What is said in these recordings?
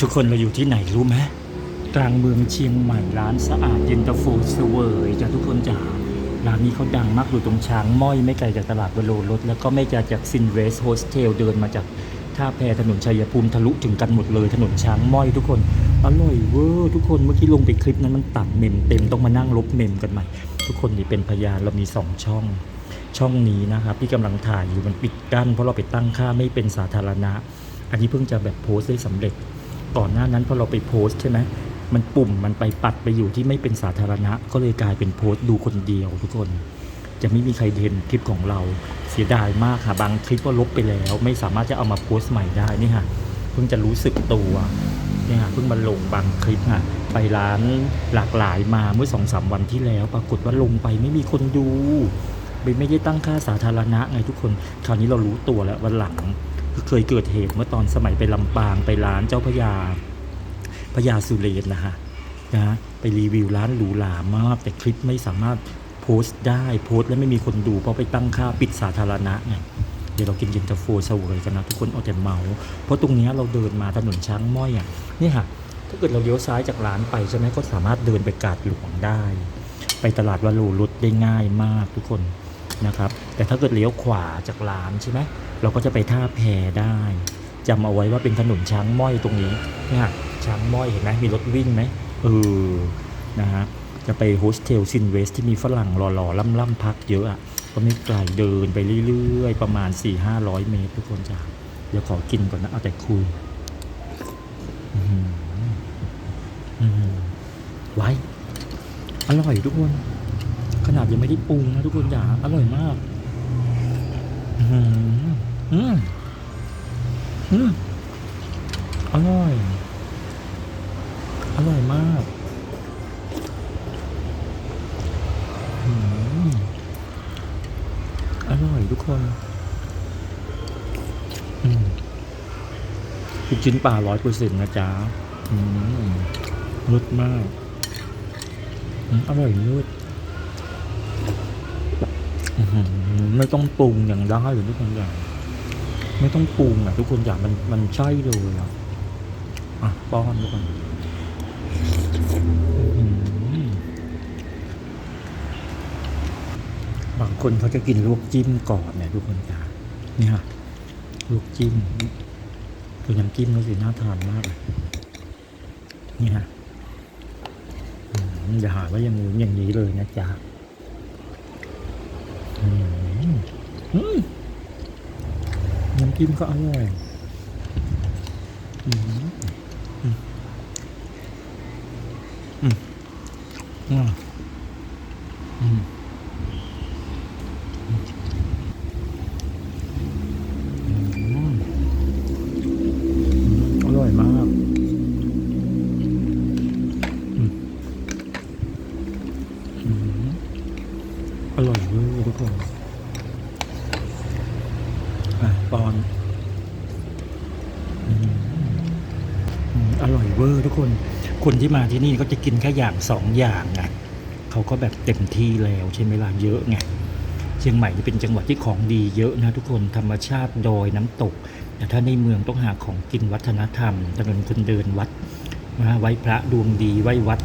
ทุกคนเราอยู่ที่ไหนรู้ไหมกลางเมืองเชียงใหม่ร้านสะอาดเย็นตาโฟเสวยจ้ะทุกคนจ๋าร้านนี้เขาดังมากอยู่ตรงช้างม้อยไม่ไกลจากตลาดวโรรถ แล้วก็ไม่ไกลจากซินเวสโฮสเทลเดินมาจากท่าแพถนนชัยภูมิทะลุถึงกันหมดเลยถนนช้างม้อยทุกคนอร่อยเวอร์ทุกคนเมื่อกี้ลงไปคลิปนั้นมันตัดเมมเต็มต้องมานั่งลบเมมกันใหม่ ทุกคนนี่เป็นพยานเรามีสองช่อง ช่องนี้นะครับที่กำลังถ่ายอยู่มันปิดกั้นเพราะเราไปตั้งค่าไม่เป็นสาธารณะ อันนี้เพิ่งจะแบบโพสต์ได้สำเร็จ ก่อนหน้านั้นพอเราไปโพสต์ใช่ไหมมันปุ่มมันไปปัดไปอยู่ที่ไม่เป็นสาธารณะ ก็เลยกลายเป็นโพสต์ดูคนเดียวทุกคน จะไม่มีใครเห็นคลิปของเราเสียดายมากค่ะบางคลิปก็ลบไปแล้ว ไม่สามารถจะเอามาโพสต์ใหม่ได้นี่ค่ะเพิ่งจะรู้สึกตัวเนี่ยค่ะเพิ่งมาลงบางคลิปค่ะไปร้านหลากหลายมาเมื่อสองสามวันที่แล้ว ปรากฏว่าลงไปไม่มีคนดูไม่ได้ตั้งค่าสาธารณะไงทุกคน คราวนี้เรารู้ตัวแล้ววันหลัง เคยเกิดเหตุเมื่อตอนสมัยไปลำปางไปร้านเจ้าพยาพยาสุเรนนะฮะนะไปรีวิวร้านหรูหรามาก แต่คลิปไม่สามารถโพสต์ได้โพสต์แล้วไม่มีคนดูเพราะไปตั้งค่าปิดสาธารณะไงเดี๋ยวเรากินเย็นตาโฟเสวยกันนะทุกคนเอาแต่เมา เพราะตรงนี้เราเดินมาถนนช้างม้อยอะนี่ค่ะถ้าเกิดเราเลี้ยวซ้ายจากร้านไปใช่ไหมก็สามารถเดินไปกาดหลวงได้ ไปตลาดวลูรุดได้ง่ายมากทุกคน นะครับ แต่ถ้าเกิดเลี้ยวขวาจากร้านใช่ไหมเราก็จะไปท่าแพได้จำเอาไว้ว่าเป็นถนนช้างม้อยตรงนี้เนี่ยช้างม้อยเห็นไหมมีรถวิ่งไหมเออนะฮะจะไปโฮสเทลซินเวสที่มีฝรั่งหล่อๆล่ำๆพักเยอะอะก็ไม่ไกลเดินไปเรื่อยๆ ประมาณ 4-500 เมตรทุกคนจ้าเดี๋ยวขอกินก่อนนะ เอาแต่คุยอื้อหืออื้อหือไว้ อร่อยทุกคน ขนาดยังไม่ได้ปรุงนะทุกคนจ๋าอร่อยมากอืมอืมอืมอร่อย อร่อยมากอืมอร่อยทุกคนอืมลูกชิ้นปลาร้อยเปอร์เซ็นต์นะจ๊ะอืมรสมากอืมอร่อยนุดอื้อหือ ไม่ต้องปรุงอย่างได้หรือทุกคนอย่างไม่ต้องปรุงอะทุกคนอย่างมันมันใช่เลยอะอะป้อนทุกคนบางคนเขาจะกินลวกจิ้มก่อนเนี่ยทุกคนจ้านี่ค่ะลวกจิ้มตัวน้ำจิ้มก็สิน่าทานมากเลยนี่ฮะอืมอย่าหาว่าอย่างงู้นอย่างนี้เลยนะจ๊ะ น้ำจิ้มก็อร่อยอร่อยมากอร่อยเลยทุกคน ปอนอร่อยเวอร์ทุกคน คนที่มาที่นี่ก็จะกินแค่อย่างสองอย่างไงเขาก็แบบเต็มที่แล้วใช่ไหมล่ะเยอะไงเชียงใหม่นี่เป็นจังหวัดที่ของดีเยอะนะทุกคนธรรมชาติดอยน้ำตก แต่ถ้าในเมืองต้องหาของกินวัฒนธรรมถนนคนเดินวัดนะไหว้พระดวงดีไหว้วัด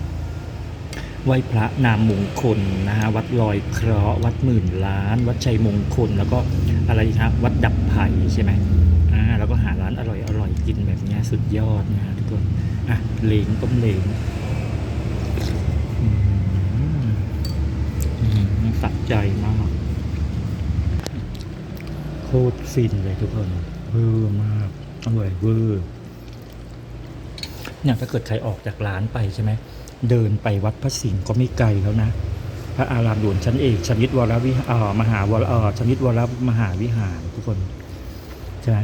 ไหว้พระนามมงคลนะฮะวัดลอยเคราะห์วัดหมื่นล้าน วัดชัยมงคล แล้วก็อะไรครับวัดดับไผ่ใช่ไหมอ่าแล้วก็หาร้านอร่อยอร่อยกินแบบเนี้ยสุดยอดนะฮะทุกคนอะเหลงต้มเหลงอืมอืมสัใจมาก โคตรฟินเลยทุกคนเวอร์มากอร่อยเวอร์เนี่ยถ้าเกิดใครออกจากร้านไปใช่ไหม เดินไปวัดพระสิงห์ก็ไม่ไกลแล้วนะ พระอารามหลวงชั้นเอกชมิตวรวิหารเอ่อมหาวรอ่อชมิตวรมหาวิหารทุกคนใช่ไหม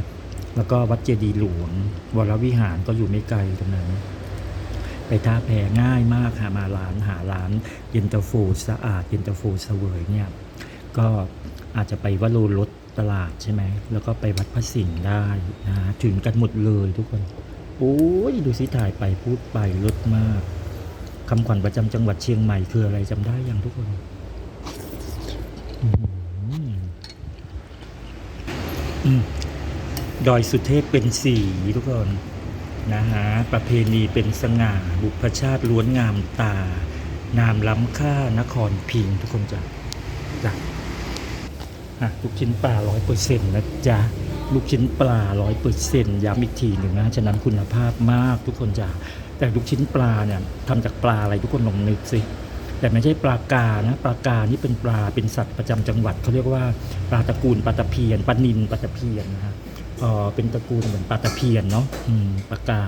แล้วก็วัดเจดีย์หลวง วรวิหารก็อยู่ไม่ไกลตรงนั้นไปท่าแพง่ายมากหามาร้านหาร้านเย็นตาโฟสะอาดเย็นตาโฟเสวยเนี่ยก็อาจจะไปวัดโลรถตลาดใช่ไหมแล้วก็ไปวัดพระสิงห์ได้นะถึงกันหมดเลยทุกคน โอ้ยดูสิถ่ายไปพูดไปลดมาก คำขวัญประจำจังหวัดเชียงใหม่คืออะไรจำได้ยังทุกคนดอยสุเทพเป็นสีทุกคนนะฮะประเพณีเป็นสง่า บุพชาติล้วนงามตา นามล้ำค่านครพิงทุกคนจ้ะจ้ะลูกชิ้นปลาร้อยเปอร์เซ็นต์นะจ๊ะ ลูกชิ้นปลาร้อยเปอร์เซ็นต์ย้ำอีกทีหนึ่งนะ ฉะนั้นคุณภาพมากทุกคนจ้ะ แต่ลูกชิ้นปลาเนี่ยทำจากปลาอะไรทุกคนลองนึกสิแต่ไม่ใช่ปลากานะปลากานี่เป็นปลาเป็นสัตว์ประจำจังหวัดเขาเรียกว่าปลาตระกูลปลาตะเพียนปลานินปลาตะเพียนนะฮะเออเป็นตระกูลเหมือนปลาตะเพียนเนาะปลากา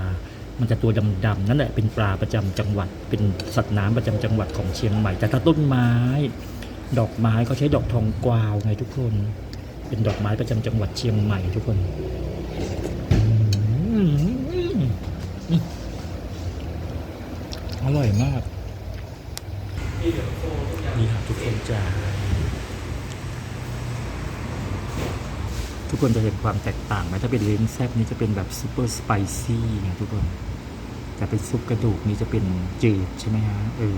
มันจะตัวดำๆนั่นแหละเป็นปลาประจำจังหวัด เป็นสัตว์น้ำประจำจังหวัดของเชียงใหม่ แต่ถ้าต้นไม้ ดอกไม้เขาใช้ดอกทองกวาวไงทุกคน เป็นดอกไม้ประจำจังหวัดเชียงใหม่ทุกคน อร่อยมาก นี่ครับทุกคนจะทุกคนจะเห็นความแตกต่างไหมถ้าเป็นเลนแซบนี่จะเป็นแบบซูเปอร์สไปซี่ไงทุกคนแต่เป็นซุปกระดูกนี่จะเป็นจืดใช่ไหมฮะเออ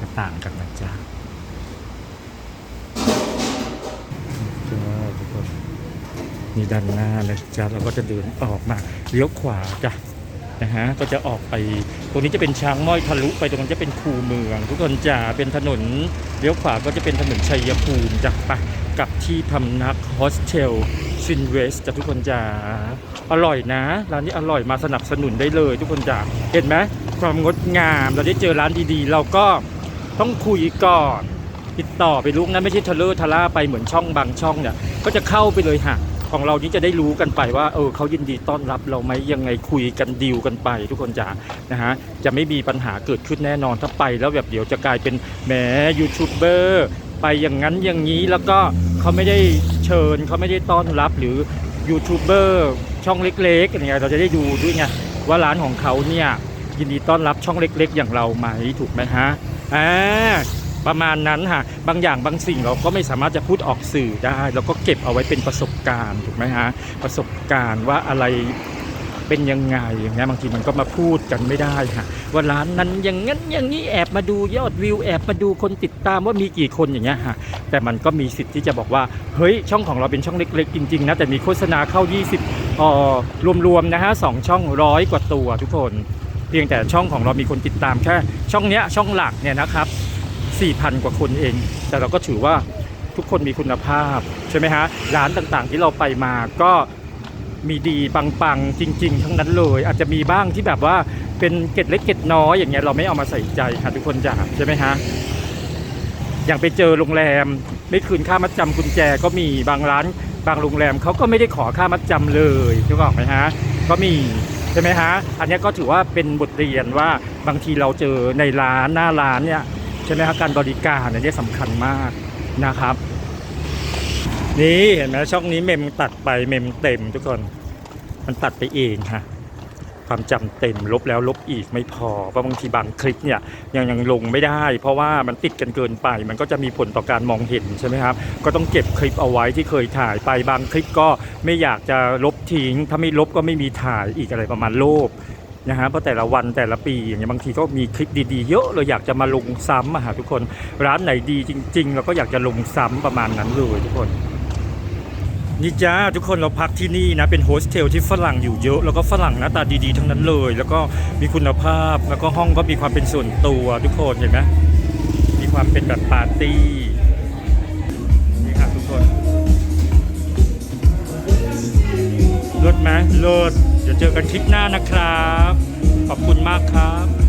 จะต่างกันนะจ๊ะจ้าทุกคนนี่ด้านหน้านะจ๊ะเราก็จะเดินออกมาเลี้ยวขวาจ้ะ นะฮะก็จะออกไป ตรงนี้จะเป็นช้างม้อยทะลุไปตรงนั้นจะเป็นคูเมือง ทุกคนจะเป็นถนนเลี้ยวขวาก็จะเป็นถนนชัยภูมิจากไปกับที่พำนักโฮสเทลซินเวสจะทุกคนจะอร่อยนะร้านนี้อร่อยมาสนับสนุนได้เลย ทุกคนจะเห็นไหมความงดงามเราได้เจอร้านดีๆ เราก็ต้องคุยก่อนติดต่อไปลูกนะไม่ใช่ทะเลอร์ทะล่าไปเหมือนช่องบางช่องเนี่ยก็จะเข้าไปเลยฮะ ของเรานี่จะได้รู้กันไปว่าเออเขายินดีต้อนรับเราไหมยังไงคุยกันดีลกันไป ทุกคนจ๋านะฮะจะไม่มีปัญหาเกิดขึ้นแน่นอนถ้าไป แล้วแบบเดี๋ยวจะกลายเป็นแหมยูทูบเบอร์ไปอย่างนั้นอย่างนี้แล้วก็เขาไม่ได้เชิญเขาไม่ได้ต้อนรับหรือยูทูบเบอร์ช่องเล็กๆอะไรเงี้ยเราจะได้ดูด้วยไงว่าร้านของเขาเนี่ยยินดีต้อนรับช่องเล็ก ๆ อย่างเราไหมถูกไหมฮะอ่า ประมาณนั้นค่ะบางอย่างบางสิ่งเราก็ไม่สามารถจะพูดออกสื่อได้เราก็เก็บเอาไว้เป็นประสบการณ์ถูกไหมฮะประสบการณ์ว่าอะไรเป็นยังไงอย่างเงี้ยบางทีมันก็มาพูดกันไม่ได้ค่ะว่าร้านนั้นอย่างนั้นอย่างนี้แอบมาดูยอดวิวแอบมาดูคนติดตามว่ามีกี่คนอย่างเงี้ยค่ะแต่มันก็มีสิทธิ์ที่จะบอกว่าเฮ้ยช่องของเราเป็นช่องเล็ก ๆ จริงๆนะแต่มีโฆษณาเข้า 20อ่อรวมๆนะฮะสองช่องร้อยกว่าตัวทุกคน เพียงแต่ช่องของเรามีคนติดตามแค่ช่องเนี้ยช่องหลักเนี่ยนะครับ 4,000 กว่าคนเอง แต่เราก็ถือว่าทุกคนมีคุณภาพ ใช่ไหมฮะ ร้านต่างๆที่เราไปมาก็มีดีปังๆ จริง ๆ ทั้งนั้นเลย อาจจะมีบ้างที่แบบว่าเป็นเกร็ดเล็กเกร็ดน้อยอย่างเงี้ยเราไม่เอามาใส่ใจค่ะทุกคนจ้าใช่ไหมฮะอย่างไปเจอโรงแรม ไม่คืนค่ามัดจำกุญแจก็มีบางร้าน บางโรงแรมเขาก็ไม่ได้ขอค่ามัดจำเลยถูกออกไหมฮะก็มีใช่ไหมฮะอันนี้ก็ถือว่าเป็นบทเรียนว่าบางทีเราเจอในร้านหน้าร้านเนี่ย ใช่ไหมครับการบริการเนี่ยสำคัญมากนะครับ นี่เห็นไหมช่องนี้เมมตัดไปเมมเต็มทุกคนมันตัดไปเองค่ะความจำเต็มลบแล้วลบอีกไม่พอเพราะบางทีบางคลิปเนี่ยยังยังลงไม่ได้ เพราะว่ามันติดกันเกินไป มันก็จะมีผลต่อการมองเห็นใช่ไหมครับ ก็ต้องเก็บคลิปเอาไว้ที่เคยถ่ายไปบางคลิปก็ไม่อยากจะลบทิ้ง ถ้าไม่ลบก็ไม่มีถ่ายอีกอะไรประมาณโลภ นะฮะเพราะแต่ละวันแต่ละปีอย่างเงี้ยบางทีก็มีคลิปดีๆ เยอะเลยอยากจะมาลงซ้ำอะฮะทุกคนร้านไหนดีจริง ๆ เราก็อยากจะลงซ้ำประมาณนั้นเลยทุกคนนี่จ้าทุกคนเราพักที่นี่นะเป็นโฮสเทลที่ฝรั่งอยู่เยอะ แล้วก็ฝรั่งหน้าตาดีๆทั้งนั้นเลย แล้วก็มีคุณภาพแล้วก็ห้องก็มีความเป็นส่วนตัวทุกคนเห็นไหมมีความเป็นแบบปาร์ตี้นี่ครับทุกคนเลิศไหมเลิศ ดี๋ยวเจอกันคลิปหน้านะครับ ขอบคุณมากครับ